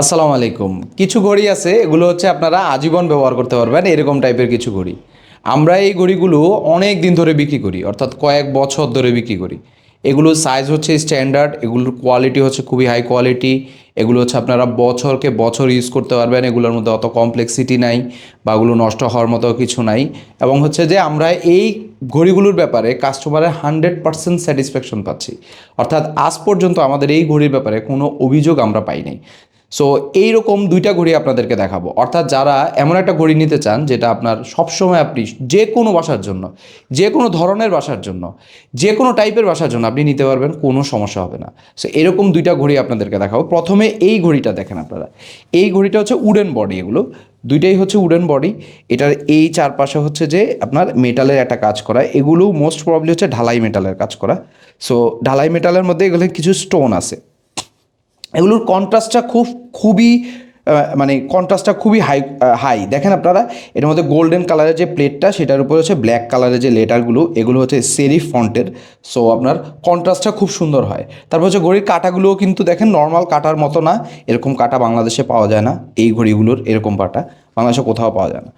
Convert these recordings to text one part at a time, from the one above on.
আসসালামু আলাইকুম। কিছু ঘড়ি আছে, এগুলো হচ্ছে আপনারা আজীবন ব্যবহার করতে পারবেন, এরকম টাইপের কিছু ঘড়ি। আমরা এই ঘড়িগুলো অনেক দিন ধরে বিক্রি করি, অর্থাৎ কয়েক বছর ধরে বিক্রি করি। এগুলোর সাইজ হচ্ছে স্ট্যান্ডার্ড এগুলোর কোয়ালিটি হচ্ছে খুবই হাই কোয়ালিটি এগুলো হচ্ছে আপনারা বছরকে বছর ইউজ করতে পারবেন, এগুলোর মধ্যে অত কমপ্লেক্সিটি নাই বা এগুলো নষ্ট হওয়ার মতো কিছু নাই। এবং হচ্ছে যে আমরা এই ঘড়িগুলোর ব্যাপারে কাস্টমারের হান্ড্রেড পার্সেন্ট স্যাটিসফ্যাকশন পাচ্ছি। অর্থাৎ আজ পর্যন্ত আমাদের এই ঘড়ির ব্যাপারে কোনো অভিযোগ আমরা পাই নাই সো এইরকম দুইটা ঘড়ি আপনাদেরকে দেখাবো। অর্থাৎ যারা এমন একটা ঘড়ি নিতে চান, যেটা আপনার সবসময় আপনি যে কোনো বাসার জন্য যে কোনো ধরনের বাসার জন্য যে কোনো টাইপের বাসার জন্য আপনি নিতে পারবেন, কোনো সমস্যা হবে না। সো এরকম দুইটা ঘড়ি আপনাদেরকে দেখাবো। প্রথমে এই ঘড়িটা দেখেন আপনারা। এই ঘড়িটা হচ্ছে উডেন বডি এগুলো। দুইটাই হচ্ছে উডেন বডি এটার এই চারপাশে হচ্ছে যে আপনার মেটালের একটা কাজ করা। এগুলো মোস্ট প্রবলি হচ্ছে ঢালাই মেটালের কাজ করা। সো ঢালাই মেটালের মধ্যে এগুলো কিছু স্টোন আছে। এগুলোর কন্ট্রাস্টটা খুব, খুবই মানে কন্ট্রাস্টটা খুবই হাই হাই দেখেন আপনারা, এর মধ্যে গোল্ডেন কালারের যে প্লেটটা সেটার উপরে হচ্ছে ব্ল্যাক কালারের যে লেটারগুলো এগুলো হচ্ছে সেরিফ ফন্টের সো আপনার কন্ট্রাস্টটা খুব সুন্দর হয়। তারপর হচ্ছে ঘড়ির কাটাগুলোও কিন্তু দেখেন নর্মাল কাটার মতো না, এরকম কাটা বাংলাদেশে পাওয়া যায় না, এই ঘড়িগুলোর এরকম কাটা, বাংলাদেশে কোথাও পাওয়া যায় না।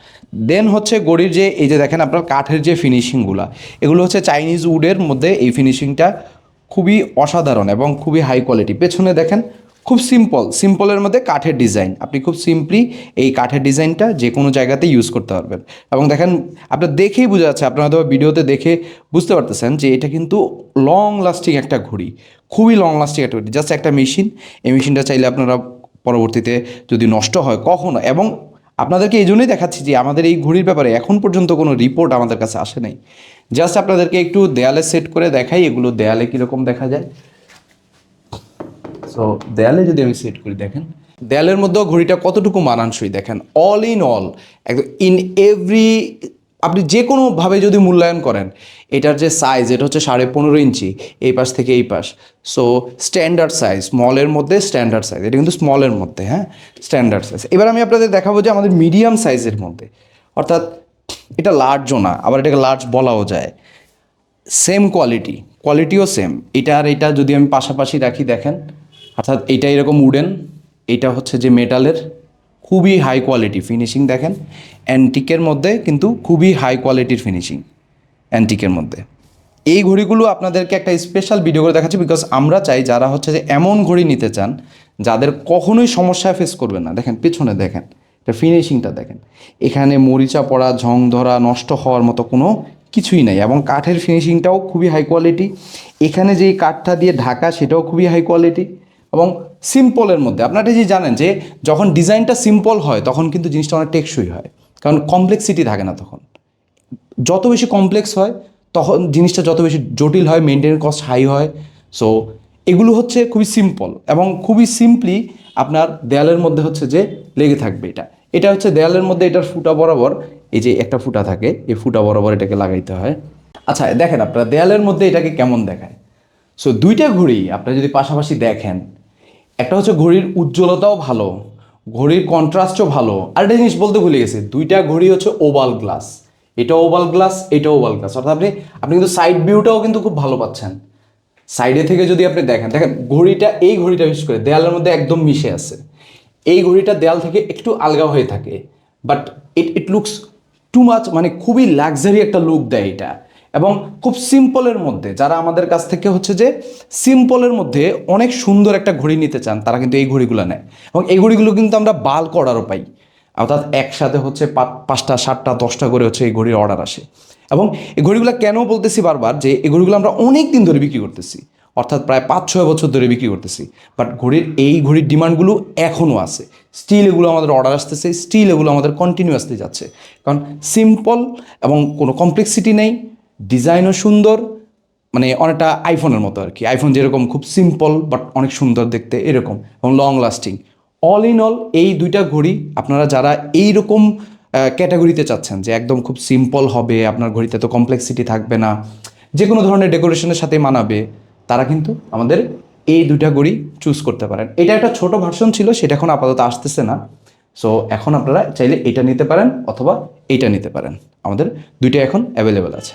দেন হচ্ছে ঘড়ির যে, এই যে দেখেন আপনার কাঠের যে ফিনিশিংগুলো এগুলো হচ্ছে চাইনিজ উডের মধ্যে এই ফিনিশিংটা খুবই অসাধারণ এবং খুবই হাই কোয়ালিটি পেছনে দেখেন খুব সিম্পল সিম্পলের মধ্যে কাঠের ডিজাইন আপনি খুব সিম্পলি এই কাঠের ডিজাইনটা যে কোনো জায়গাতে ইউজ করতে পারবেন। এবং দেখেন, আপনার দেখেই বোঝা যাচ্ছে, আপনারা হয়তো ভিডিওতে দেখে বুঝতে পারতেছেন যে এটা কিন্তু লং লাস্টিং একটা ঘড়ি। খুবই লং লাস্টিং একটা ঘড়ি। জাস্ট একটা মেশিন এই মেশিনটা চাইলে আপনারা পরবর্তীতে যদি নষ্ট হয় কখনো, এবং আপনাদেরকে এই জন্যই দেখাচ্ছি যে আমাদের এই ঘড়ির ব্যাপারে এখন পর্যন্ত কোনো রিপোর্ট আমাদের কাছে আসে নাই। জাস্ট আপনাদেরকে একটু দেয়ালে সেট করে দেখাই, এগুলো দেয়ালে কীরকম দেখা যায়। সো দেয়ালে যদি আমি সেট করি, দেখেন, দেয়ালের মধ্যেও ঘড়িটা কতটুকু মানানসই, দেখেন অল ইন অল একদম ইন এভরি আপনি যে কোনোভাবে যদি মূল্যায়ন করেন, এটার যে সাইজ এটা হচ্ছে সাড়ে পনেরো ইঞ্চি, এই পাশ থেকে এই পাশ সো স্ট্যান্ডার্ড সাইজ স্মলের মধ্যে স্ট্যান্ডার্ড সাইজ এটা কিন্তু স্মলের মধ্যে হ্যাঁ স্ট্যান্ডার্ড সাইজ এবার আমি আপনাদের দেখাবো যে আমাদের মিডিয়াম সাইজের মধ্যে, অর্থাৎ এটা লার্জও না, আবার এটাকে লার্জ বলাও যায় সেম কোয়ালিটি কোয়ালিটিও সেম এটা আর এটা যদি আমি পাশাপাশি রাখি, দেখেন অর্থাৎ এটা এরকম উডেন এটা হচ্ছে যে মেটালের খুবই হাই কোয়ালিটি ফিনিশিং দেখেন। অ্যান্টিকের মধ্যে কিন্তু খুবই হাই কোয়ালিটির ফিনিশিং অ্যান্টিকের মধ্যে। এই ঘড়িগুলো আপনাদেরকে একটা স্পেশাল ভিডিও করে দেখাচ্ছি বিকজ আমরা চাই যারা হচ্ছে যে এমন ঘড়ি নিতে চান, যাদের কখনোই সমস্যায় ফেস করবে না। দেখেন, পেছনে দেখেন, এটা ফিনিশিংটা দেখেন। এখানে মরিচা পড়া, ঝং ধরা, নষ্ট হওয়ার মতো কোনো কিছুই নাই এবং কাঠের ফিনিশিংটাও খুবই হাই কোয়ালিটি এখানে যেই কাঠটা দিয়ে ঢাকা, সেটাও খুবই হাই কোয়ালিটি এবং সিম্পলের মধ্যে। আপনারা যে জানেন যে যখন ডিজাইনটা সিম্পল হয়, তখন কিন্তু জিনিসটা অনেক টেকসই হয়। কারণ কমপ্লেক্সিটি থাকে না তখন। যত বেশি কমপ্লেক্স হয়, তখন জিনিসটা যত বেশি জটিল হয় মেনটেন কস্ট হাই হয়। সো এগুলো হচ্ছে খুবই সিম্পল এবং খুবই সিম্পলি আপনার দেয়ালের মধ্যে হচ্ছে যে লেগে থাকবে এটা। এটা হচ্ছে দেয়ালের মধ্যে এটার ফুটা বরাবর, এই যে একটা ফুটা থাকে, এই ফুটা বরাবর এটাকে লাগাইতে হয়। আচ্ছা দেখেন আপনারা, দেয়ালের মধ্যে এটাকে কেমন দেখায়? সো দুইটা ঘড়ি আপনারা যদি পাশাপাশি দেখেন একটা হচ্ছে ঘড়ির উজ্জ্বলতাও ভালো, ঘড়ির কন্ট্রাস্টও ভালো। আর একটা জিনিস বলতে ভুলে গেছি, দুইটা ঘড়ি হচ্ছে ওভাল গ্লাস এটা ওভাল গ্লাস এটা ওভাল গ্লাস অর্থাৎ আপনি আপনি কিন্তু সাইড ভিউটাও কিন্তু খুব ভালো পাচ্ছেন। সাইডে থেকে যদি আপনি দেখেন দেখেন ঘড়িটা, এই ঘড়িটা বিশেষ করে দেয়ালের মধ্যে একদম মিশে আছে। এই ঘড়িটা দেয়াল থেকে একটু আলগা হয়ে থাকে but it it looks too much মানে খুবই লাক্সারি একটা লুক দেয় এটা। এবং খুব সিম্পলের মধ্যে, যারা আমাদের কাছ থেকে হচ্ছে যে সিম্পলের মধ্যে অনেক সুন্দর একটা ঘড়ি নিতে চান, তারা কিন্তু এই ঘড়িগুলো নেয়। এবং এই ঘড়িগুলো কিন্তু আমরা বাল্ক অর্ডারও পাই। অর্থাৎ একসাথে হচ্ছে পাঁচটা, সাতটা, দশটা করে হচ্ছে এই ঘড়ির অর্ডার আসে। এবং এই ঘড়িগুলো কেন বলতেছি বারবার যে এই ঘড়িগুলো আমরা অনেক দিন ধরে বিক্রি করতেছি। অর্থাৎ প্রায় পাঁচ ছয় বছর ধরে বিক্রি করতেছি। বাট ঘড়ির, এই ঘড়ির ডিমান্ডগুলো এখনও আছে। স্টিল এগুলো আমাদের অর্ডার আসতেছে স্টিল এগুলো আমাদের কন্টিনিউ আসতে যাচ্ছে। কারণ সিম্পল এবং কোনো কমপ্লেক্সিটি নেই। ডিজাইনও সুন্দর মানে অনেকটা আইফোনের মতো আর কি। আইফোন যেরকম খুব সিম্পল বাট অনেক সুন্দর দেখতে, এরকম, এবং long lasting all in all এই দুইটা ঘড়ি আপনারা যারা এই রকম ক্যাটাগরিতে চাচ্ছেন, যে একদম খুব সিম্পল হবে, আপনার ঘড়িতে তো কমপ্লেক্সিটি থাকবে না যে কোনো ধরনের ডেকোরেশনের সাথে মানাবে, তারা কিন্তু আমাদের এই দুইটা ঘড়ি চুজ করতে পারেন। এটা একটা ছোট ভার্সন ছিল, সেটা এখন আপাতত আসতেছে না। সো এখন আপনারা চাইলে এটা নিতে পারেন, অথবা এইটা নিতে পারেন। আমাদের দুইটা এখন অ্যাভেলেবেল আছে।